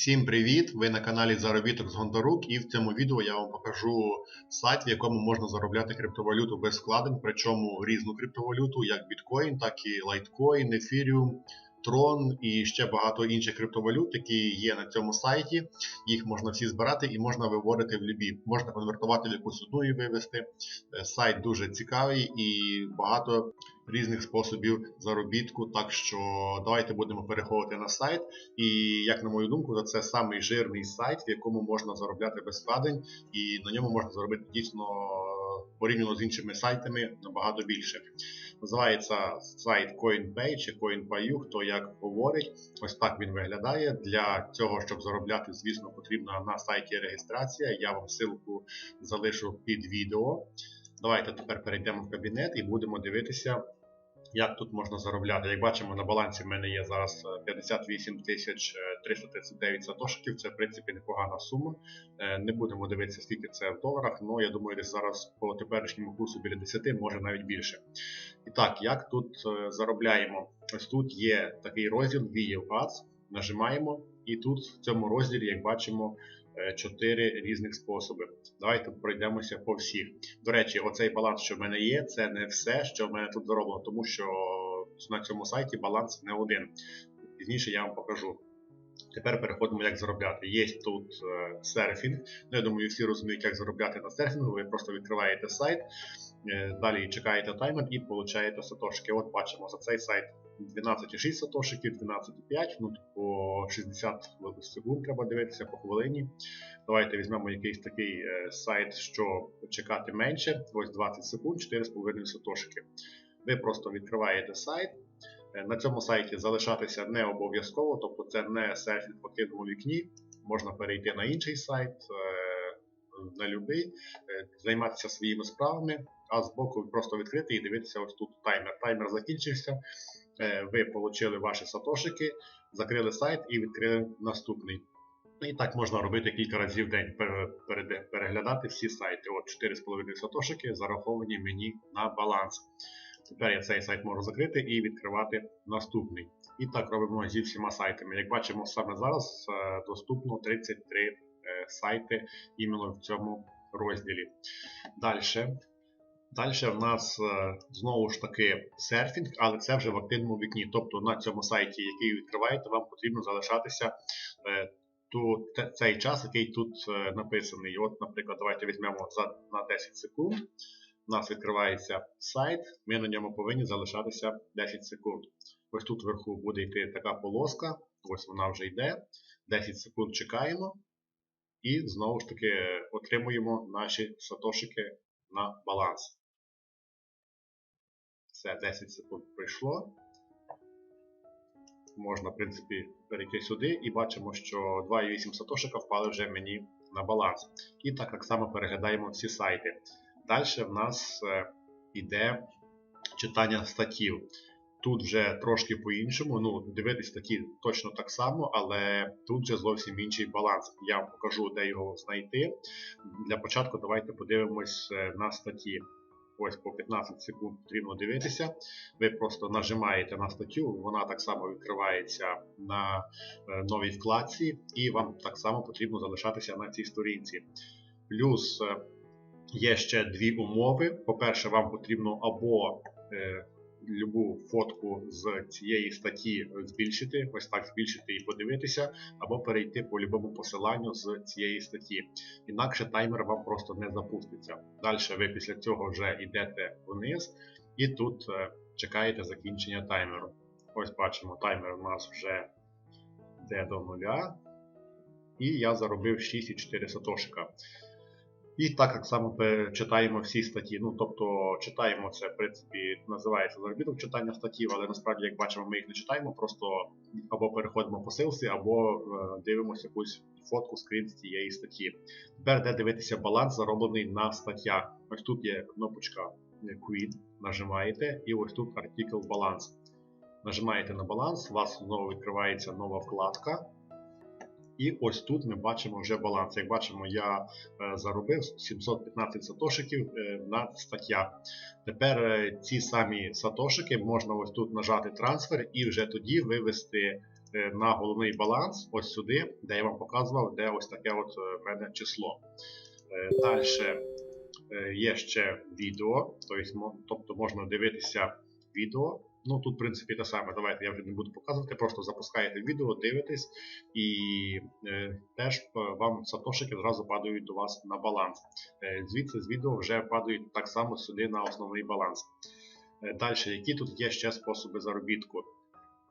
Всім привіт! Ви на каналі Заробіток з Гондорук, і в цьому відео я вам покажу сайт, в якому можна заробляти криптовалюту без вкладень, причому різну криптовалюту, як біткоін, так і лайткоін, ефіріум, трон і ще багато інших криптовалют, які є на цьому сайті. Їх можна всі збирати і можна виводити в любі. Можна конвертувати в якусь одну і вивести. Е, сайт дуже цікавий і багато різних способів заробітку. Так що давайте будемо переходити на сайт. І, як на мою думку, це самий жирний сайт, в якому можна заробляти без вкладень, і на ньому можна заробити дійсно порівняно з іншими сайтами набагато більше. Називається сайт CoinPay чи CoinPayu, хто як говорить. Ось так він виглядає. Для цього, щоб заробляти, звісно, потрібна на сайті реєстрація. Я вам ссылку залишу під відео. Давайте тепер перейдемо в кабінет і будемо дивитися. Як тут можна заробляти? Як бачимо, на балансі в мене є зараз 58 е, 339 сатошиків, це в принципі непогана сума. Е, не будемо дивитися, скільки це в доларах, але я думаю, десь зараз по теперішньому курсу біля 10, може навіть більше. І так, як тут е, заробляємо? Ось тут є такий розділ Video Ads, нажимаємо, і тут в цьому розділі, як бачимо, Е, чотири різних способи. Давайте пройдемося по всіх. До речі, оцей баланс, що в мене є, це не все, що в мене тут зароблено, тому що на цьому сайті баланс не один. Пізніше я вам покажу. Тепер переходимо, як заробляти. Є тут е, серфінг. Ну, Я думаю, всі розуміють, як заробляти на серфінгу. Ви просто відкриваєте сайт, е, далі чекаєте таймер і получаєте сатошки. От бачимо за цей сайт 12,6 сатошиків, 12,5, ну по 60 секунд треба дивитися по хвилині. Давайте візьмемо якийсь такий е, сайт, що чекати менше. Ось 20 секунд, 4,5 сатошики. Ви просто відкриваєте сайт. Е, на цьому сайті залишатися не обов'язково, тобто це не серфінг в активному вікні. Можна перейти на інший сайт, е, на будь-який, займатися своїми справами, а збоку просто відкрити і дивитися ось тут таймер. Таймер закінчився. Е, ви отримали ваші сатошики, закрили сайт і відкрили наступний. І так можна робити кілька разів в день, переглядати всі сайти. От 4,5 сатошики зараховані мені на баланс. Тепер я цей сайт можу закрити і відкривати наступний. І так робимо зі всіма сайтами. Як бачимо, саме зараз е, доступно 33 е, сайти іменно в цьому розділі. Далі Далі в нас е, знову ж таки серфінг, але це вже в активному вікні. Тобто на цьому сайті, який ви відкриваєте, вам потрібно залишатися ту, цей час, який тут написаний. От, Наприклад, давайте візьмемо за, на 10 секунд. У нас відкривається сайт, ми на ньому повинні залишатися 10 секунд. Ось тут вверху буде йти така полоска, ось вона вже йде. 10 секунд чекаємо. І знову ж таки отримуємо наші сатошики на баланс. Все, 10 секунд пройшло. Можна, в принципі, перейти сюди і бачимо, що 2,8 сатошика впали вже мені на баланс. І так так само переглядаємо всі сайти. Далі в нас йде читання статтів. Тут вже трошки по-іншому. ну, Дивитись статті точно так само, але тут вже зовсім інший баланс. Я вам покажу, де його знайти. Для початку давайте подивимось е, на статті. Ось по 15 секунд потрібно дивитися. Ви просто нажимаєте на статтю, вона так само відкривається на е, новій вкладці, і вам так само потрібно залишатися на цій сторінці. Плюс е, є ще дві умови. По-перше, вам потрібно або е, любу фотку з цієї статті збільшити, ось так збільшити і подивитися, або перейти по любому посиланню з цієї статті. Інакше таймер вам просто не запуститься. Далі ви після цього вже йдете вниз і тут е, чекаєте закінчення таймеру. Ось бачимо, таймер у нас вже йде до нуля. І я заробив 6,4 сатошика. І так як само читаємо всі статті. Ну, тобто читаємо це, в принципі, називається заробіток читання статтів, але насправді, як бачимо, ми їх не читаємо, просто або переходимо по силці, або е, дивимося якусь фотку скрін з цієї статті. Тепер де дивитися баланс, зароблений на статтях. Ось тут є кнопочка Queen, нажимаєте, і ось тут артикл баланс. Нажимаєте на баланс, у вас знову відкривається нова вкладка. І ось тут ми бачимо вже баланс. Як бачимо, я е, заробив 715 сатошиків е, на статтях. Тепер е, ці самі сатошики можна ось тут нажати трансфер і вже тоді вивести на головний баланс, ось сюди, де я вам показував, де ось таке от мене число. Далі є ще відео, тобто, тобто можна дивитися відео. Ну тут, в принципі, те саме. Давайте я вже не буду показувати, просто запускаєте відео, дивитесь, і е, теж е, вам сатошики зразу падають до вас на баланс. Е, звідси з відео вже падають так само сюди на основний баланс. Е, Далі, які тут є ще способи заробітку?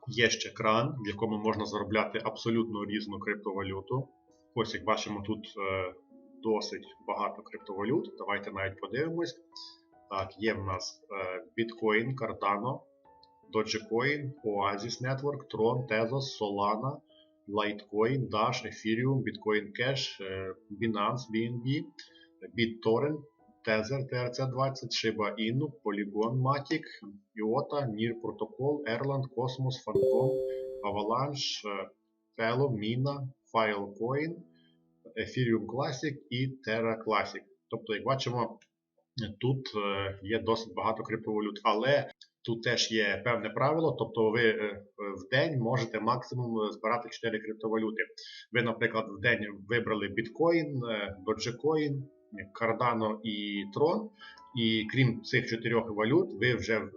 Є ще кран, в якому можна заробляти абсолютно різну криптовалюту. Ось як бачимо, тут е, досить багато криптовалют. Давайте навіть подивимось. Так, є в нас е, Bitcoin, Cardano, Dogecoin, Oasis Network, Tron, Tezos, Solana, Litecoin, Dash, Ethereum, Bitcoin Cash, е, Binance, BNB, BitTorrent, Tether, TRC20, Shiba Inu, Polygon Matic, IOTA, NIR Protocol, Erlang, Cosmos, Phantom, Avalanche, е, Fellow, Mina, Filecoin, Ethereum Classic і Terra Classic. Тобто, як бачимо, тут е, є досить багато криптовалют, але тут теж є певне правило, тобто ви е, в день можете максимум збирати 4 криптовалюти. Ви, наприклад, в день вибрали біткоін, е, Dogecoin, Cardano і Tron, і крім цих чотирьох валют, ви вже е,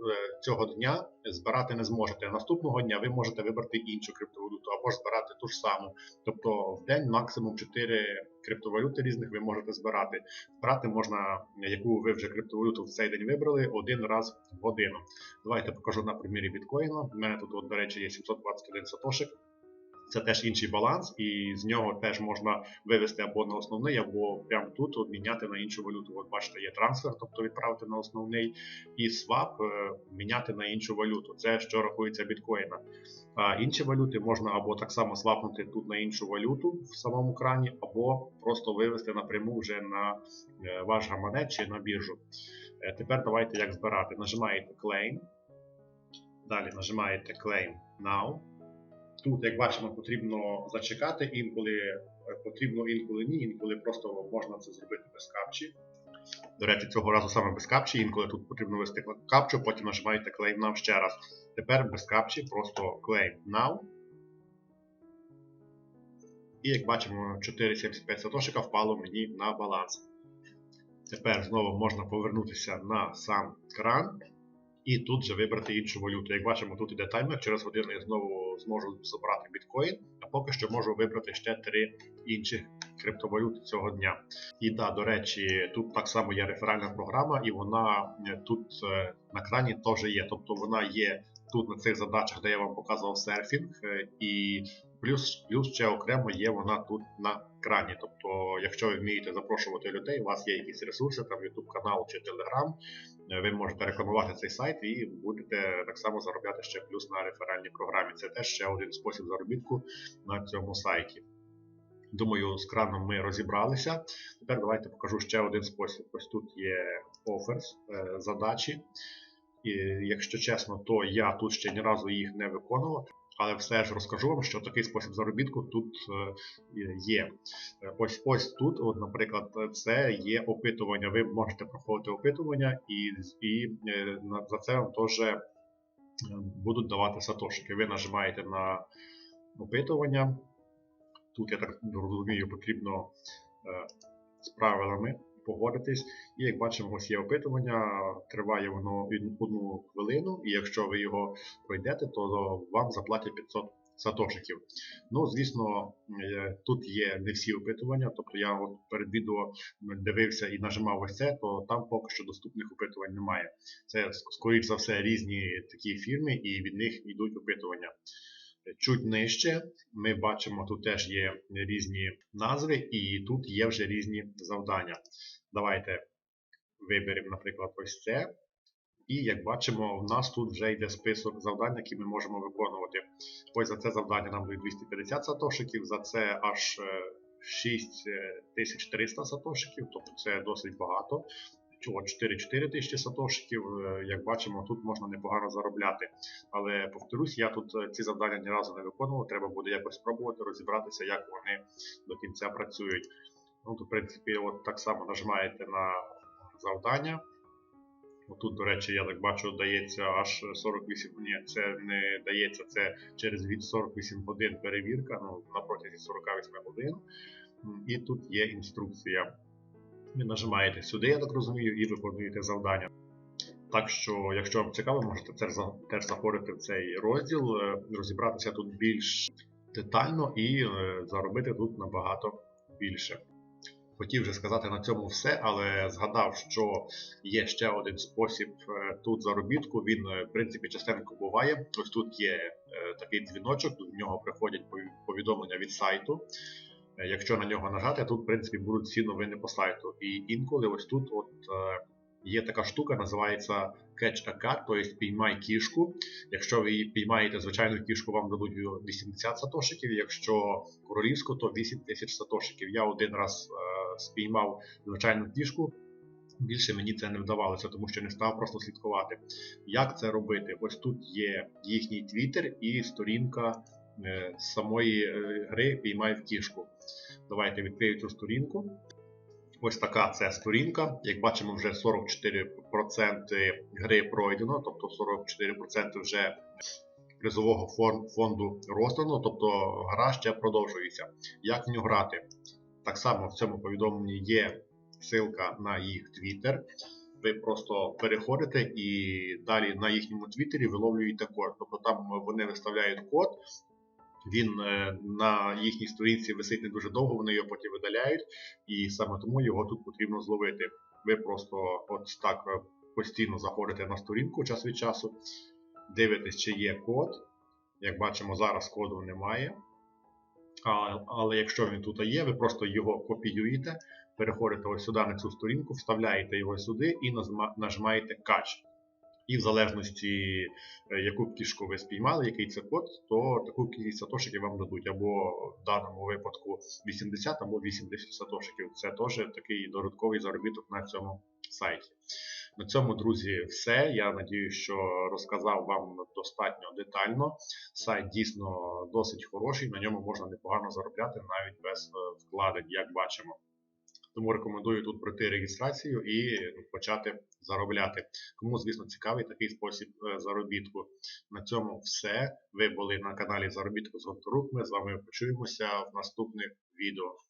цього дня збирати не зможете. Наступного дня ви можете вибрати іншу криптовалюту або ж збирати ту ж саму. Тобто в день максимум 4 криптовалюти різних ви можете збирати. Збирати можна, яку ви вже криптовалюту в цей день вибрали, один раз в годину. Давайте покажу на примірі біткоїна. У мене тут, от, до речі, є 721 сатошик. Це теж інший баланс, і з нього теж можна вивести або на основний, або прямо тут обміняти на іншу валюту. От бачите, є трансфер, тобто відправити на основний, і свап е, міняти на іншу валюту. Це що рахується біткоїна. А інші валюти можна або так само свапнути тут на іншу валюту в самому крані, або просто вивести напряму вже на е, ваш гаманець чи на біржу. Е, Тепер давайте як збирати. Нажимаєте Claim. Далі нажимаєте Claim Now. Тут, як бачимо, потрібно зачекати, інколи е, потрібно, інколи ні, інколи просто можна це зробити без капчі. До речі, цього разу саме без капчі, інколи тут потрібно ввести капчу, потім нажимаєте Claim Now ще раз. Тепер без капчі, просто Claim Now. І як бачимо, 4,75 сатошика впало мені на баланс. Тепер знову можна повернутися на сам кран і тут же вибрати іншу валюту. Як бачимо, тут іде таймер, через годину я знову зможу забрати біткоін, а поки що можу вибрати ще три інших криптовалюти цього дня. І да, до речі, тут так само є реферальна програма, і вона е, тут е, на крані теж є. Тобто вона є тут на цих задачах, де я вам показував серфінг, е, і плюс, плюс ще окремо є вона тут на крані. Тобто, якщо ви вмієте запрошувати людей, у вас є якісь ресурси, там YouTube канал чи Telegram, е, ви можете рекламувати цей сайт і будете так само заробляти ще плюс на реферальній програмі. Це теж ще один спосіб заробітку на цьому сайті. Думаю, з краном ми розібралися. Тепер давайте покажу ще один спосіб. Ось тут є offers, е, задачі. І, якщо чесно, то я тут ще ні разу їх не виконував. Але все ж розкажу вам, що такий спосіб заробітку тут е, є. Е, Ось ось тут, от, наприклад, це є опитування. Ви можете проходити опитування, і, і е, за це вам теж будуть давати сатошики. Ви нажимаєте на опитування. Тут, я так розумію, потрібно з правилами погодитись. І як бачимо, ось є опитування, триває воно одну хвилину, і якщо ви його пройдете, то вам заплатять 500 сатошиків. Ну, звісно, е, тут є не всі опитування, тобто я от перед відео дивився і нажимав ось це, то там поки що доступних опитувань немає. Це, скоріш за все, різні такі фірми, і від них йдуть опитування. Чуть нижче ми бачимо, тут теж є різні назви, і тут є вже різні завдання. Давайте виберемо, наприклад, ось це. І як бачимо, в нас тут вже йде список завдань, які ми можемо виконувати. Ось за це завдання нам дають 250 сатошиків, за це аж е, 6300 сатошиків, тобто це досить багато. Чого 4-4 тисячі сатошиків, е, як бачимо, тут можна непогано заробляти. Але повторюсь, я тут е, ці завдання ні разу не виконував, треба буде якось спробувати розібратися, як вони до кінця працюють. Ну, тут, в принципі, от так само нажимаєте на завдання. Тут, до речі, я так бачу, дається аж 48. Ні, це не дається, це через від 48 годин перевірка, ну, на протязі 48 годин. І тут є інструкція. Ви нажимаєте сюди, я так розумію, і виконуєте завдання. Так що, якщо вам цікаво, можете теж, заходити в цей розділ, е, розібратися тут більш детально і е, заробити тут набагато більше. Хотів вже сказати на цьому все, але згадав, що є ще один спосіб е, тут заробітку. Він, в принципі, частенько буває. Ось тут є такий дзвіночок, в нього приходять повідомлення від сайту. Е, Якщо на нього нажати, тут, в принципі, будуть всі новини по сайту. І інколи ось тут от, е, є така штука, називається Catch a Cat, тобто піймай кішку. Якщо ви піймаєте звичайну кішку, вам дадуть 80 сатошиків, якщо королівську, то 8 тисяч сатошиків. Я один раз е, спіймав звичайну кішку. Більше мені це не вдавалося, тому що не став просто слідкувати. Як це робити? Ось тут є їхній твіттер і сторінка е, самої е, гри Піймай кішку. Давайте відкрию цю сторінку. Ось така це сторінка. Як бачимо, вже 44% гри пройдено, тобто 44% вже призового фонду роздано, тобто гра ще продовжується. Як в нього грати? Так само в цьому повідомленні є ссылка на їх Twitter. Ви просто переходите і далі на їхньому твіттері виловлюєте код. Тобто там вони виставляють код, він е, на їхній сторінці висить не дуже довго, вони його потім видаляють, і саме тому його тут потрібно зловити. Ви просто от так е, постійно заходите на сторінку час від часу, дивитесь, чи є код. Як бачимо, зараз коду немає. Але якщо він тут є, ви просто його копіюєте, переходите ось сюди на цю сторінку, вставляєте його сюди і нажимаєте Catch. І в залежності, е, яку кішку ви спіймали, який це код, то таку кількість сатошиків вам дадуть. Або в даному випадку 80, або 80 сатошиків. Це теж такий додатковий заробіток на цьому сайті. На цьому, друзі, все. Я надію, що розказав вам достатньо детально. Сайт дійсно досить хороший, на ньому можна непогано заробляти навіть без е, вкладень, як бачимо. Тому рекомендую тут пройти реєстрацію і почати заробляти. Кому, звісно, цікавий такий спосіб е, заробітку. На цьому все. Ви були на каналі Заробітку з Гонтурук. Ми з вами почуємося в наступних відео.